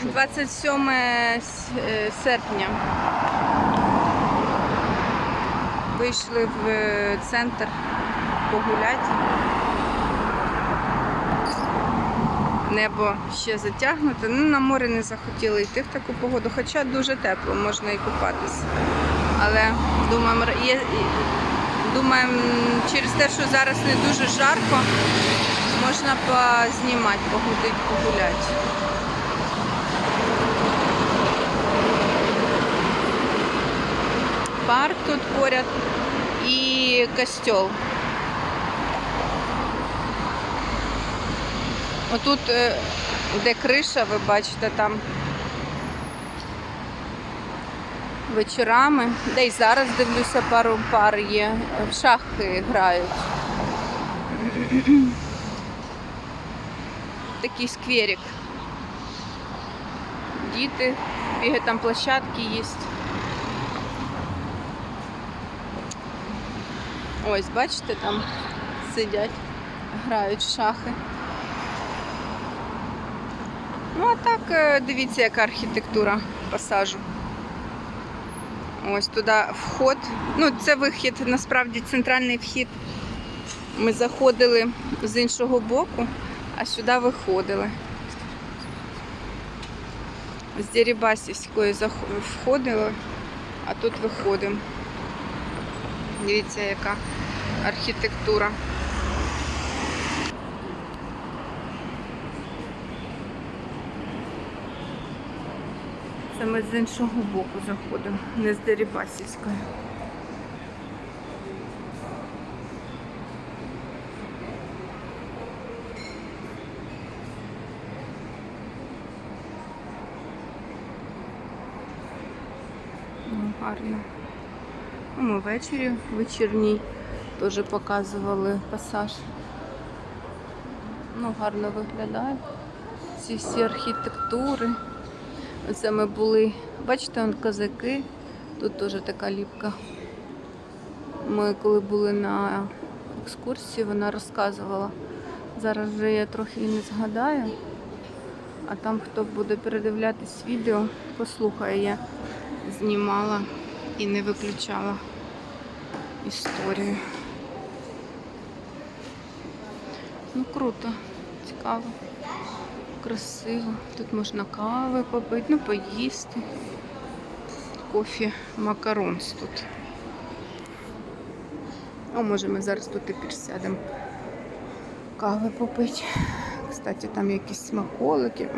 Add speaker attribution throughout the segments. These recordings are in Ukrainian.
Speaker 1: що
Speaker 2: 27 е, серпня. Вийшли в е, центр погуляти. Небо ще затягнуте. Ну, на море не захотіли йти в таку погоду, хоча дуже тепло, можна і купатися. Але думаємо, є, думаємо, через те, що зараз не дуже жарко, можна познімати, походити, погуляти. Парк тут поряд і костьол. Отут, е, де криша, ви бачите, там вечорами, де й зараз дивлюся, пару пар є, в шахи грають. Такий скверик. Діти, бігають, там площадки є. Ось, бачите, там сидять, грають в шахи. Ну, а так, е, дивіться, яка архітектура пасажу. Ось туди вход. Ну, це вихід, насправді центральний вхід. Ми заходили з іншого боку, а сюди виходили. З Дерибасівської зах- входили, а тут виходимо. Дивіться, яка архітектура. Це ми з іншого боку заходимо, не з Дерибасівської. Ну, гарно. Ми ввечері вечірній теж показували пасаж. Ну, гарно виглядає. Ці всі архітектури. Оце ми були, бачите, он козаки. Тут теж така ліпка. Ми коли були на екскурсії, вона розказувала. Зараз вже я трохи не згадаю. А там хто буде передивлятись відео, послухає, я знімала і не виключала історію. Ну круто, цікаво, красиво. Тут можна кави попити, ну поїсти. Кофі макаронс тут. О, може ми зараз тут і присядемо кави попити. Кстати, там якісь смаколики.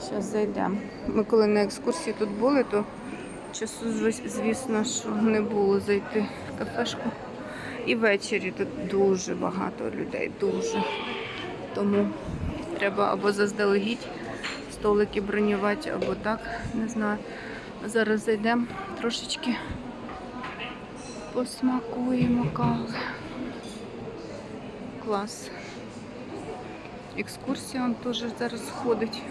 Speaker 2: Зараз зайдемо. Ми коли на екскурсії тут були, то часу, звісно, що не було зайти в кафешку. І ввечері тут дуже багато людей, дуже. Тому треба або заздалегідь столики бронювати, або так, не знаю. Зараз зайдемо трошечки посмакуємо кави. Клас. Екскурсія он теж зараз ходить.